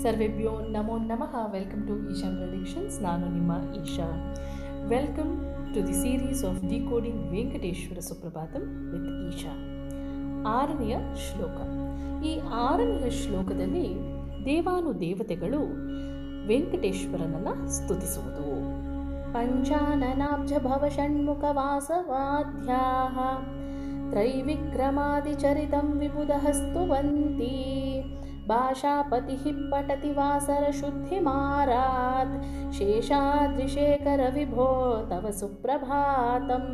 ಸರ್ವೇಭ್ಯೋ ನಮೋ ನಮಃ welcome to Isha predictions ನಾನು ನಿಮ್ಮ Isha welcome to the series of decoding Venkateswara Suprabhatam with Isha ಆರನೆಯ ಶ್ಲೋಕ ಈ ಆರನೆಯ ಶ್ಲೋಕದಲ್ಲಿ ದೇವಾನು ದೇವತೆಗಳು ವೆಂಕಟೇಶ್ವರನನ್ನು ಸ್ತುತಿಸುವುದು ಪಂಚಾನನಾಬ್ಜ ಭವ ಷಣ್ಮುಖವಾಸವಾದ್ಯಾ त्रैविक्रमादिचरितं विबुधः स्तुवन्ति भाषापतिः पठति वासरशुद्धिमारात् ಶೇಷಾದ್ರಿಶೇಖರ ವಿಭೋ ತವ ಸುಪ್ರಭಾತಂ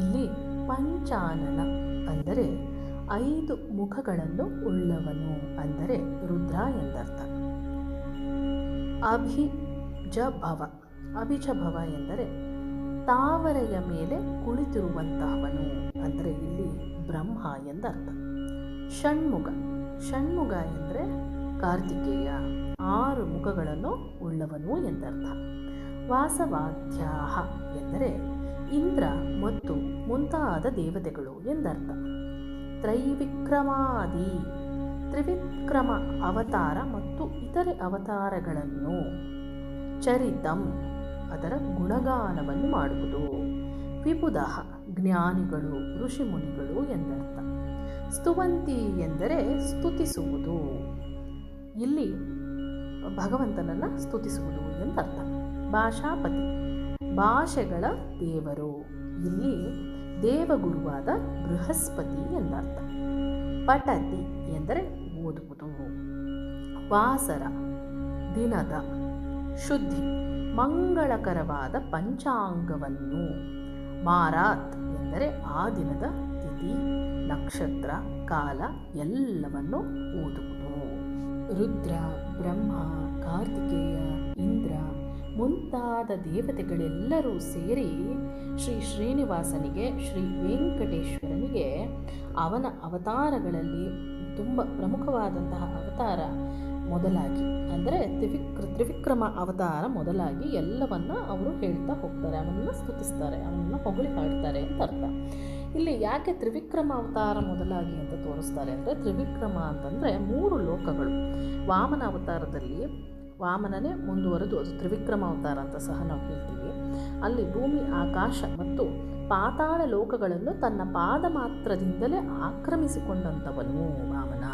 ಇಲ್ಲಿ ಪಂಚಾನನ ಅಂದರೆ ಐದು ಮುಖಗಳನ್ನು ಉಳ್ಳವನು ಅಂದರೆ ರುದ್ರ ಎಂದರ್ಥ ಅಭಿಜಭವ ಅಭಿಜಭವ ಎಂದರೆ ತಾವರೆಯ ಮೇಲೆ ಕುಳಿತಿರುವಂತಹವನು ಅಂದರೆ ಇಲ್ಲಿ ಬ್ರಹ್ಮ ಎಂದರ್ಥ ಷಣ್ಮುಖ ಷಣ್ಮುಖ ಎಂದರೆ ಕಾರ್ತಿಕೇಯ. ಆರು ಮುಖಗಳನ್ನು ಉಳ್ಳವನು ಎಂದರ್ಥ. ವಾಸವಾಧ್ಯಾಹ ಎಂದರೆ ಇಂದ್ರ ಮತ್ತು ಮುಂತಾದ ದೇವತೆಗಳು ಎಂದರ್ಥ. ತ್ರೈವಿಕ್ರಮಾದಿ, ತ್ರಿವಿಕ್ರಮ ಅವತಾರ ಮತ್ತು ಇತರೆ ಅವತಾರಗಳನ್ನು ಚರಿತಂ, ಅದರ ಗುಣಗಾನವನ್ನು ಮಾಡುವುದು. ವಿಬುಧ ಜ್ಞಾನಿಗಳು, ಋಷಿಮುನಿಗಳು ಎಂದರ್ಥ. ಸ್ತುವಂತಿ ಎಂದರೆ ಸ್ತುತಿಸುವುದು. ಇಲ್ಲಿ ಭಗವಂತನನ್ನು ಸ್ತುತಿಸುವುದು ಎಂದರ್ಥ. ಭಾಷಾಪತಿ, ಭಾಷೆಗಳ ದೇವರು. ಇಲ್ಲಿ ದೇವಗುರುವಾದ ಬೃಹಸ್ಪತಿ ಎಂದರ್ಥ. ಪಟತಿ ಎಂದರೆ ಓದುವುದು. ವಾಸರ, ದಿನದ ಶುದ್ಧಿ, ಮಂಗಳಕರವಾದ ಪಂಚಾಂಗವನ್ನು. ಮಾರಾತ್ ಎಂದರೆ ಆ ದಿನದ ತಿಥಿ ನಕ್ಷತ್ರ, ಕಾಲ ಎಲ್ಲವನ್ನು ಓದುವುದು. ರುದ್ರ, ಬ್ರಹ್ಮ, ಕಾರ್ತಿಕೇಯ, ಇಂದ್ರ ಮುಂತಾದ ದೇವತೆಗಳೆಲ್ಲರೂ ಸೇರಿ ಶ್ರೀ ಶ್ರೀನಿವಾಸನಿಗೆ, ಶ್ರೀ ವೆಂಕಟೇಶ್ವರನಿಗೆ ಅವನ ಅವತಾರಗಳಲ್ಲಿ ತುಂಬ ಪ್ರಮುಖವಾದಂತಹ ಅವತಾರ ಮೊದಲಾಗಿ, ಅಂದರೆ ತ್ರಿವಿಕ್ರ, ತ್ರಿವಿಕ್ರಮ ಅವತಾರ ಮೊದಲಾಗಿ ಎಲ್ಲವನ್ನು ಅವರು ಹೇಳ್ತಾ ಹೋಗ್ತಾರೆ. ಅವನನ್ನು ಸ್ತುತಿಸ್ತಾರೆ ಅವನನ್ನು ಹೊಗಳಿ ಹಾಡ್ತಾರೆ ಅಂತ ಅರ್ಥ. ಇಲ್ಲಿ ಯಾಕೆ ತ್ರಿವಿಕ್ರಮ ಅವತಾರ ಮೊದಲಾಗಿ ಅಂತ ತೋರಿಸ್ತಾರೆ ಅಂದರೆ ತ್ರಿವಿಕ್ರಮ ಅಂತಂದರೆ ಮೂರು ಲೋಕಗಳು. ವಾಮನ ಅವತಾರದಲ್ಲಿ ವಾಮನನೇ ಮುಂದುವರೆದು ಅದು ತ್ರಿವಿಕ್ರಮ ಅವತಾರ ಅಂತ ಸಹ ನಾವು ಹೇಳ್ತೀವಿ. ಅಲ್ಲಿ ಭೂಮಿ, ಆಕಾಶ ಮತ್ತು ಪಾತಾಳ ಲೋಕಗಳನ್ನು ತನ್ನ ಪಾದ ಮಾತ್ರದಿಂದಲೇ ಆಕ್ರಮಿಸಿಕೊಂಡಂಥವನು ವಾಮನ.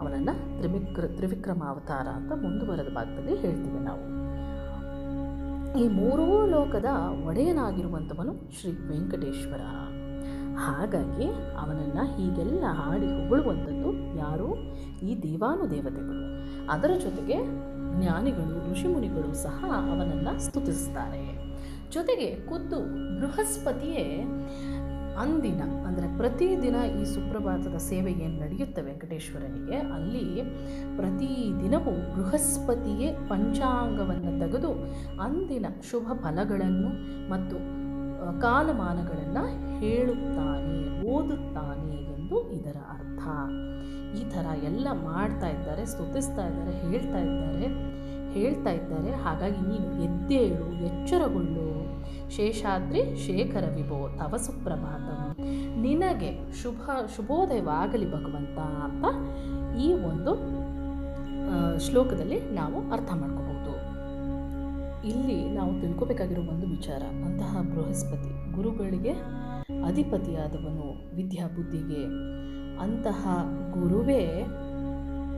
ಅವನನ್ನು ತ್ರಿವಿಕ್ರ ತ್ರಿವಿಕ್ರಮ ಅವತಾರ ಅಂತ ಮುಂದುವರೆದ ಭಾಗದಲ್ಲಿ ಹೇಳ್ತೀವಿ ನಾವು. ಈ ಮೂರೂ ಲೋಕದ ಒಡೆಯನಾಗಿರುವಂಥವನು ಶ್ರೀ ವೆಂಕಟೇಶ್ವರ. ಹಾಗಾಗಿ ಅವನನ್ನು ಹೀಗೆಲ್ಲ ಹಾಡಿ ಹೊಗಳುವಂಥದ್ದು ಯಾರು? ಈ ದೇವಾನು ದೇವತೆಗಳು ಅದರ ಜೊತೆಗೆ ಜ್ಞಾನಿಗಳು, ಋಷಿಮುನಿಗಳು ಸಹ ಅವನನ್ನು ಸ್ತುತಿಸ್ತಾರೆ. ಜೊತೆಗೆ ಖುದ್ದು ಬೃಹಸ್ಪತಿಯೇ ಅಂದಿನ, ಅಂದರೆ ಪ್ರತಿದಿನ ಈ ಸುಪ್ರಭಾತದ ಸೇವೆ ಏನು ನಡೆಯುತ್ತೆ ವೆಂಕಟೇಶ್ವರನಿಗೆ? ಅಲ್ಲಿ ಪ್ರತಿದಿನವೂ ಬೃಹಸ್ಪತಿಯೇ ಪಂಚಾಂಗವನ್ನು ತೆಗೆದು ಅಂದಿನ ಶುಭ ಫಲಗಳನ್ನು ಮತ್ತು ಕಾಲಮಾನಗಳನ್ನು ಹೇಳುತ್ತಾನೆ, ಓದುತ್ತಾನೆ ಎಂದು ಇದರ ಅರ್ಥ. ಈ ಥರ ಎಲ್ಲ ಮಾಡ್ತಾ ಇದ್ದಾರೆ, ಸ್ತುತಿಸ್ತಾ ಇದ್ದಾರೆ, ಹೇಳ್ತಾ ಇದ್ದಾರೆ ಹೇಳ್ತಾ ಇದ್ದಾರೆ. ಹಾಗಾಗಿ ನೀನು ಎದ್ದೇಳು, ಎಚ್ಚರಗೊಳ್ಳು. ಶೇಷಾದ್ರಿ ಶೇಖರ ವಿಭೋ ತವ ಸುಪ್ರಭಾತಂ. ನಿನಗೆ ಶುಭ ಶುಭೋದಯವಾಗಲಿ ಭಗವಂತ ಅಂತ ಈ ಒಂದು ಶ್ಲೋಕದಲ್ಲಿ ನಾವು ಅರ್ಥ ಮಾಡ್ಕೋಬಹುದು. ಇಲ್ಲಿ ನಾವು ತಿಳ್ಕೋಬೇಕಾಗಿರೋ ಒಂದು ವಿಚಾರ, ಅಂತಹ ಬೃಹಸ್ಪತಿ ಗುರುಗಳಿಗೆ ಅಧಿಪತಿಯಾದವನು ವಿದ್ಯಾ ಬುದ್ಧಿಗೆ ಅಂತಹ ಗುರುವೇ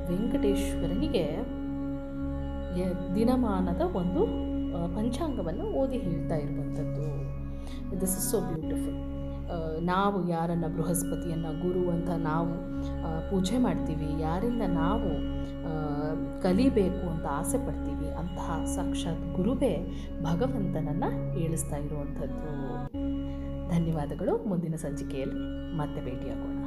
ವೆಂಕಟೇಶ್ವರನಿಗೆ ದಿನಮಾನದ ಒಂದು ಪಂಚಾಂಗವನ್ನು ಓದಿ ಹೇಳ್ತಾ ಇರುವಂಥದ್ದು. ದಿಸ್ ಇಸ್ ಸೋ ಬ್ಯೂಟಿಫುಲ್ ನಾವು ಯಾರನ್ನು ಬೃಹಸ್ಪತಿಯನ್ನು, ಗುರು ಅಂತ ನಾವು ಪೂಜೆ ಮಾಡ್ತೀವಿ, ಯಾರಿಂದ ನಾವು ಕಲಿಬೇಕು ಅಂತ ಆಸೆ ಪಡ್ತೀವಿ, ಅಂತಹ ಸಾಕ್ಷಾತ್ ಗುರುವೇ ಭಗವಂತನನ್ನು ಏಳಿಸ್ತಾ ಇರುವಂಥದ್ದು. ಧನ್ಯವಾದಗಳು. ಮುಂದಿನ ಸಂಚಿಕೆಯಲ್ಲಿ ಮತ್ತೆ ಭೇಟಿಯಾಗೋಣ.